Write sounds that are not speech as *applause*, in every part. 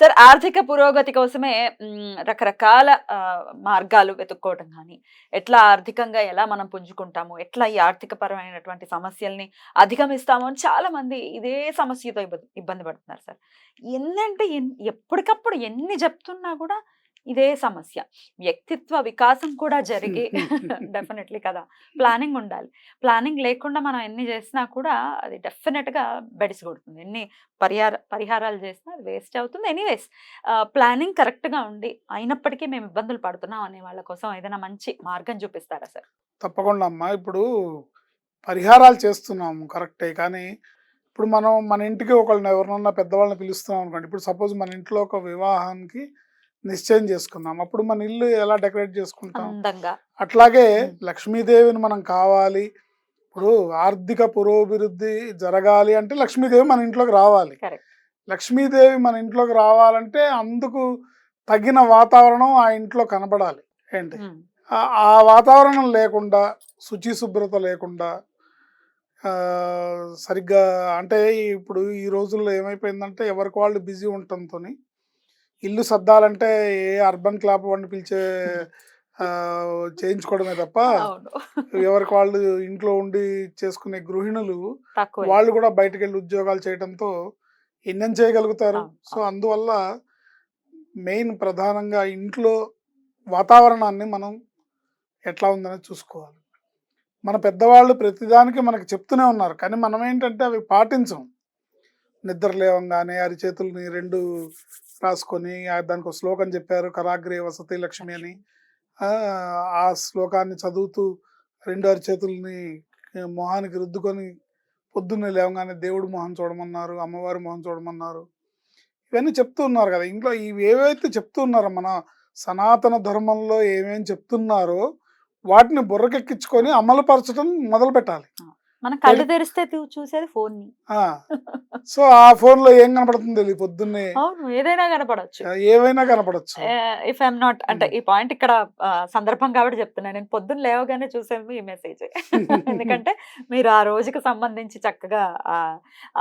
Sir ఆర్థిక పురోగతి కోసమే రకరకాల మార్గాలు వెతుక్కోవటం కానీ ఎట్లా ఆర్థికంగా ఎలా మనం పుంజుకుంటాము ఎట్లా ఈ ఆర్థిక పరమైనటువంటి సమస్యల్ని అధిగమిస్తాము అని చాలా మంది ఇదే సమస్యతో ఇబ్బంది ఇబ్బంది పడుతున్నారు సార్. ఎన్నంటే ఎన్ ఎప్పటికప్పుడు ఎన్ని చెప్తున్నా కూడా ఇదే సమస్య. వ్యక్తిత్వ వికాసం కూడా జరిగి *laughs* డెఫినెట్లీ కదా! ప్లానింగ్ ఉండాలి. ప్లానింగ్ లేకుండా మనం ఎన్ని చేసినా కూడా అది డెఫినెట్గా బెడిసి కొడుతుంది ఎన్ని పరిహార పరిహారాలు చేసినా అది వేస్ట్ అవుతుంది. ఎనీవేస్ ప్లానింగ్ కరెక్ట్గా ఉండి అయినప్పటికీ మేము ఇబ్బందులు పడుతున్నాం అనే వాళ్ళ కోసం ఏదైనా మంచి మార్గం చూపిస్తారా సార్? తప్పకుండా అమ్మా. ఇప్పుడు పరిహారాలు చేస్తున్నాము కరెక్టే కానీ ఇప్పుడు మనం మన ఇంటికి ఒకళ్ళని ఎవరినన్నా పెద్దవాళ్ళని పిలుస్తున్నాం అనుకోండి. ఇప్పుడు సపోజ్ మన ఇంట్లో ఒక వివాహానికి నిశ్చయం చేసుకున్నాం అప్పుడు మన ఇల్లు ఎలా డెకరేట్ చేసుకుంటాం? అట్లాగే. లక్ష్మీదేవిని మనం కావాలి. ఇప్పుడు ఆర్థిక పురోభివృద్ధి జరగాలి అంటే లక్ష్మీదేవి మన ఇంట్లోకి రావాలి. లక్ష్మీదేవి మన ఇంట్లోకి రావాలంటే అందుకు తగిన వాతావరణం ఆ ఇంట్లో కనబడాలి. ఏంటి? ఆ- వాతావరణం లేకుండా శుచి శుభ్రత లేకుండా సరిగ్గా అంటే ఇప్పుడు ఈ రోజుల్లో ఏమైపోయిందంటే ఎవరికి వాళ్ళు బిజీ ఉండటంతో ఇల్లు సర్దాలంటే ఏ అర్బన్ క్లాబ్ వాడిని పిలిచే చేయించుకోవడమే తప్ప ఎవరికి వాళ్ళు ఇంట్లో ఉండి చేసుకునే గృహిణులు వాళ్ళు కూడా బయటకు వెళ్ళి ఉద్యోగాలు చేయడంతో ఎన్నం చేయగలుగుతారు? సో అందువల్ల మెయిన్ ప్రధానంగా ఇంట్లో వాతావరణాన్ని మనం ఎట్లా ఉందనేది చూసుకోవాలి. మన పెద్దవాళ్ళు ప్రతిదానికి మనకి చెప్తూనే ఉన్నారు. కానీ మనం ఏంటంటే అవి పాటించం. నిద్ర లేవంగానే అరిచేతుల్ని రెండు రాసుకొని ఆ దానికి ఒక శ్లోకం చెప్పారు కరాగ్రే వసతి లక్ష్మి అని. ఆ, శ్లోకాన్ని చదువుతూ రెండు అరిచేతుల్ని మొహానికి రుద్దుకొని పొద్దున్నే లేవగానే దేవుడు మొహం చూడమన్నారు అమ్మవారి మొహం చూడమన్నారు. ఇవన్నీ చెప్తూ ఉన్నారు కదా. ఇంట్లో ఇవి ఏవైతే చెప్తూ ఉన్నారో మన సనాతన ధర్మంలో ఏమేమి చెప్తున్నారో వాటిని బుర్రకెక్కించుకొని అమలుపరచడం మొదలు పెట్టాలి మన కళ్ళు తెరిస్తే చూసేది ఫోన్ని ఆ, *laughs* సో ఆ phone లో ఏం కనపడుతుంది పొద్దున్నే? అవును ఏదైనా కనపడవచ్చు ఆ, ఏవైనా కనపడచ్చు. ఇఫ్ ఐఎమ్ నాట్ అంటే. ఈ పాయింట్ ఇక్కడ సందర్భం కాబట్టి చెప్తున్నాను నేను పొద్దున్న లేవగానే చూసేది ఈ మెసేజ్. *laughs* ఎందుకంటే మీరు ఆ రోజుకి సంబంధించి చక్కగా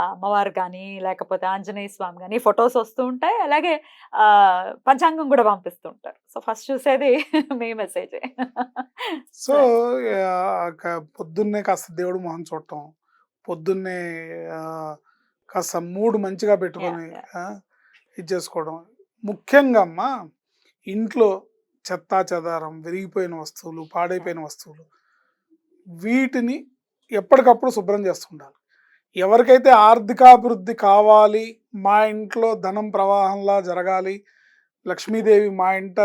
అమ్మవారు కానీ లేకపోతే ఆంజనేయ స్వామి కానీ ఫొటోస్ వస్తూ ఉంటాయి. అలాగే పంచాంగం కూడా పంపిస్తూ ఉంటారు సో ఫస్ట్ చూసేది *laughs* మీ మెసేజ్. సో పొద్దున్నే కాస్త దేవుడు మొహం చూడటం. పొద్దున్నే కాస్త మూడు మంచిగా పెట్టుకొని ఇది చేసుకోవడం. ముఖ్యంగా అమ్మ ఇంట్లో చెత్తా చెదారం విరిగిపోయిన వస్తువులు పాడైపోయిన వస్తువులు వీటిని ఎప్పటికప్పుడు శుభ్రం చేస్తుండాలి. ఎవరికైతే ఆర్థికాభివృద్ధి కావాలి మా ఇంట్లో ధనం ప్రవాహంలా జరగాలి లక్ష్మీదేవి మా ఇంట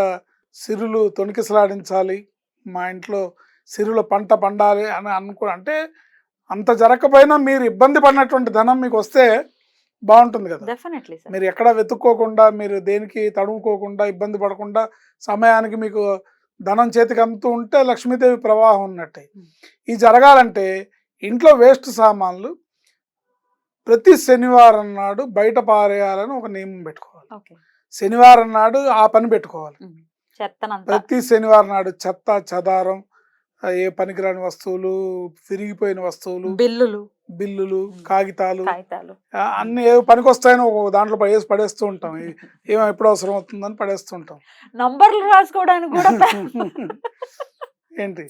సిరులు తొణికిసలాడించాలి మా ఇంట్లో సిరుల పంట పండాలి అని అనుకో అంటే అంత జరగకపోయినా మీరు ఇబ్బంది పడినటువంటి ధనం మీకు వస్తే బాగుంటుంది కదా. డెఫినెట్లీ మీరు ఎక్కడ వెతుక్కోకుండా మీరు దేనికి తడుముకోకుండా ఇబ్బంది పడకుండా సమయానికి మీకు ధనం చేతికి అందుతూ ఉంటే లక్ష్మీదేవి ప్రవాహం ఉన్నట్టే. Hmm. ఇది జరగాలంటే ఇంట్లో వేస్ట్ సామాన్లు ప్రతి శనివారం నాడు బయట పారేయాలని ఒక నియమం పెట్టుకోవాలి. శనివారం నాడు ఆ పని పెట్టుకోవాలి. చెత్తనంతా. ప్రతి శనివారం నాడు చెత్త చెదారం ఏ పనికిరాని వస్తువులు విరిగిపోయిన వస్తువులు బిల్లులు. బిల్లులు. కాగితాలు అన్ని ఏ పనికొస్తాయని ఒక దాంట్లో పడేసి పడేస్తూ ఉంటాం. *laughs* ఏమో ఎప్పుడు అవసరం అవుతుందని పడేస్తూ ఉంటాం. నంబర్లు రాసుకోవడానికి కూడా *laughs* ఏంటి?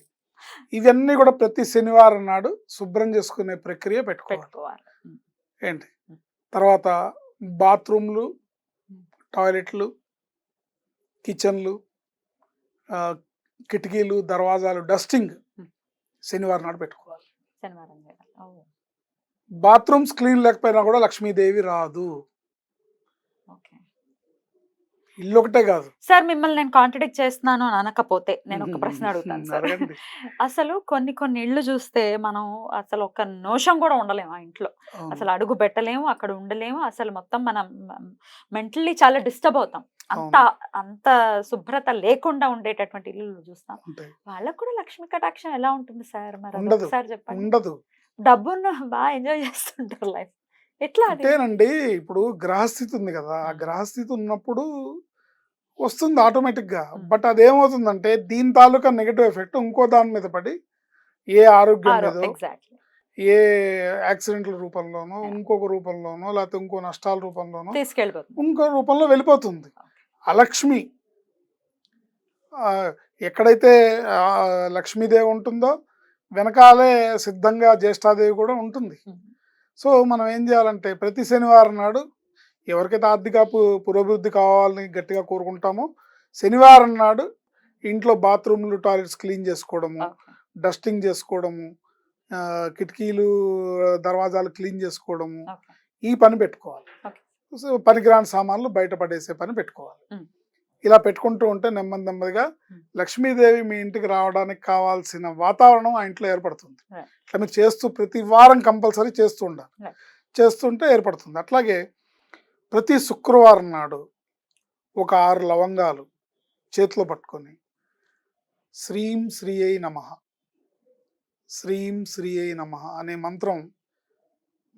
ఇవన్నీ కూడా ప్రతి శనివారం నాడు శుభ్రం చేసుకునే ప్రక్రియ పెట్టుకోవాలి. ఏంటి? తర్వాత బాత్రూమ్లు టాయిలెట్లు కిచెన్లు కిటికీలు దర్వాజాలు డస్టింగ్. శనివారం నాడు పెట్టుకోవాలి. బాత్రూమ్స్ క్లీన్ లేకపోయినా కూడా లక్ష్మీదేవి రాదు. ఓకే. ఇల్లు ఒకటే కాదు. సార్ మిమ్మల్ని నేను కాంట్రడిక్ట్ చేస్తున్నాను అని అనకపోతే నేను ఒక ప్రశ్న అడుగుతాను సార్. అసలు కొన్ని కొన్ని ఇళ్ళు చూస్తే మనం అసలు ఒక నోషం కూడా ఉండలేము ఆ ఇంట్లో. అసలు అడుగు పెట్టలేము అక్కడ ఉండలేము అసలు మొత్తం మనం మెంటల్లీ చాలా డిస్టర్బ్ అవుతాం. అంత అంత శుభ్రత లేకుండా ఉండేటటువంటి ఇల్లు చూస్తాం. వాళ్ళకు కూడా లక్ష్మీ కటాక్షం ఎలా ఉంటుంది సార్? మరి. ఒకసారి చెప్పండి. ఉండదు. డబ్బున్న బాగా ఎంజాయ్ చేస్తుంటారు లైఫ్. ఎట్లా అంటేనండి ఇప్పుడు గ్రహస్థితి ఉంది కదా. ఆ. గ్రహస్థితి ఉన్నప్పుడు వస్తుంది ఆటోమేటిక్గా. బట్ అదేమవుతుందంటే దీని తాలూకా నెగటివ్ ఎఫెక్ట్ ఇంకో దాని మీద పడి ఏ ఆరోగ్యం మీదో ఏ యాక్సిడెంట్ల రూపంలోనో. ఇంకొక రూపంలోనో లేకపోతే ఇంకో నష్టాల రూపంలోనో ఇంకో రూపంలో వెళ్ళిపోతుంది. అలక్ష్మి. ఎక్కడైతే లక్ష్మీదేవి ఉంటుందో వెనకాలే సిద్ధంగా జ్యేష్ఠాదేవి కూడా ఉంటుంది. సో మనం ఏం చేయాలంటే ప్రతి శనివారం నాడు ఎవరికైతే ఆర్థిక పురోభివృద్ధి కావాలని గట్టిగా కోరుకుంటామో శనివారం నాడు ఇంట్లో బాత్రూమ్లు టాయిలెట్స్ క్లీన్ చేసుకోవడము డస్టింగ్ చేసుకోవడము కిటికీలు దర్వాజాలు క్లీన్ చేసుకోవడము ఈ పని పెట్టుకోవాలి. పనికిరాని సామాన్లు బయట పడేసే పని పెట్టుకోవాలి. ఇలా పెట్టుకుంటూ ఉంటే నెమ్మది నెమ్మదిగా. లక్ష్మీదేవి మీ ఇంటికి రావడానికి కావాల్సిన వాతావరణం ఆ ఇంట్లో ఏర్పడుతుంది. ఇట్లా మీరు చేస్తూ ప్రతి వారం కంపల్సరీ చేస్తూ ఉండాలి. చేస్తుంటే ఏర్పడుతుంది అట్లాగే ప్రతి శుక్రవారం నాడు ఒక ఆరు లవంగాలు చేతిలో పట్టుకొని శ్రీం శ్రీ అయి నమ శ్రీం శ్రీ అయి నమ అనే మంత్రం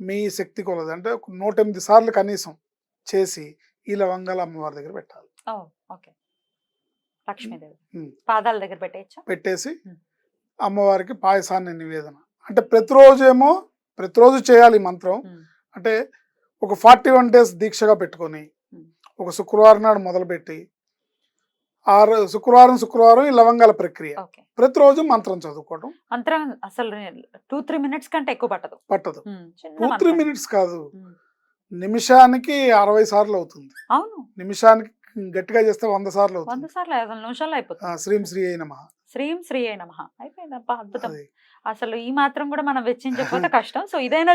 మీ శక్తి కొలది అంటే ఒక నూట ఎనిమిది సార్లు కనీసం చేసి ఈ లవంగాలు అమ్మవారి దగ్గర పెట్టాలి. ఓకే. లక్ష్మీదేవి. పాదాల దగ్గర పెట్టేయచ్చా? పెట్టేసి. అమ్మవారికి పాయసాన్ని నివేదన. అంటే ప్రతిరోజు ఏమో ప్రతిరోజు చేయాలి మంత్రం. అంటే ఒక ఫార్టీ వన్ డేస్ దీక్షగా పెట్టుకొని. ఒక శుక్రవారం నాడు మొదలుపెట్టి ఆరు శుక్రవారం శుక్రవారం ఈ లవంగాల ప్రక్రియ. ప్రతిరోజు మంత్రం చదువుకోవడం. మంత్రం అసలు టూ త్రీ మినిట్స్ కంటే ఎక్కువ పట్టదు. పట్టదు. Two three. మినిట్స్ కాదు. నిమిషానికి అరవై సార్లు అవుతుంది. అవును. నిమిషానికి గట్టిగా చేస్తే వంద సార్లు వంద అవుతుంది సార్లు ఐదు నిమిషాల్లో అయిపోతుంది. శ్రీం శ్రీ అయిన శ్రీం శ్రీ అయి నమః. అయిపోయిందప్ప అద్భుతం. అది. అసలు ఈ మాత్రం కూడా మనం వెచ్చించకపోతే కష్టం. సో ఇదైనా.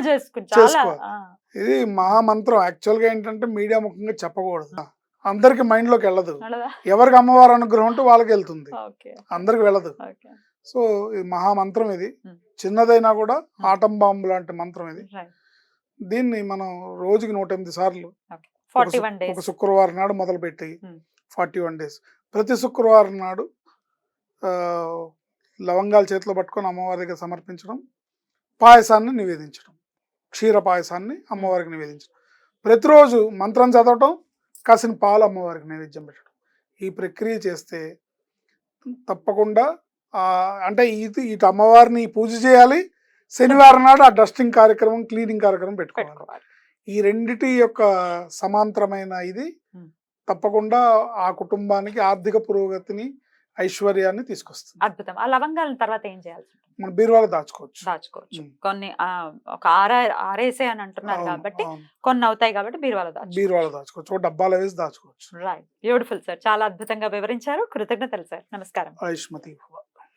ఆ, ఇది మహామంత్రం. యాక్చువల్గా ఏంటంటే మీడియా ముఖంగా చెప్పకూడదు. అందరికి మైండ్లోకి వెళ్ళదు? ఎవరికి అమ్మవారి అనుగ్రహం ఉంటే వాళ్ళకి వెళ్తుంది. అందరికి వెళ్ళదు. సో ఇది మహామంత్రం ఇది. చిన్నదైనా కూడా ఆటం బాంబు లాంటి మంత్రం ఇది. దీన్ని మనం రోజుకి నూట ఎనిమిది సార్లు ఒక శుక్రవారం నాడు మొదలుపెట్టి. Forty one days. ప్రతి శుక్రవారం నాడు లవంగాలు చేతిలో పట్టుకొని అమ్మవారి దగ్గర సమర్పించడం పాయసాన్ని నివేదించడం. క్షీర పాయసాన్ని అమ్మవారికి నివేదించడం. ప్రతిరోజు మంత్రం చదవటం కాసిన పాలు అమ్మవారికి నైవేద్యం పెట్టడం. ఈ ప్రక్రియ చేస్తే తప్పకుండా అంటే ఇది ఇటు అమ్మవారిని పూజ చేయాలి శనివారం నాడు ఆ డస్టింగ్ కార్యక్రమం క్లీనింగ్ కార్యక్రమం పెట్టుకోవాలి. ఈ రెండిటి యొక్క సమాంతరమైన ఇది. తప్పకుండా ఆ కుటుంబానికి ఆర్థిక పురోగతిని ఐశ్వర్యాన్ని తీసుకొస్తుంది. అద్భుతం. ఆ లవంగాలను తర్వాత ఏం చేయాల్సి ఉంటుంది? మన బీరువాలో దాచుకోవచ్చు. దాచుకోవచ్చు. కొన్ని ఆ, ఒక ఆరా ఆరేసే అని అంటున్నారు కాబట్టి. కొన్ని అవుతాయి కాబట్టి బీరువాలో దాచు బీరువాలో దాచుకోవచ్చు. డబ్బాలో వేసి దాచుకోవచ్చు. రైట్ బ్యూటిఫుల్ సార్ చాలా అద్భుతంగా వివరించారు. కృతజ్ఞతలు సార్ నమస్కారం. ఆయుష్మతి.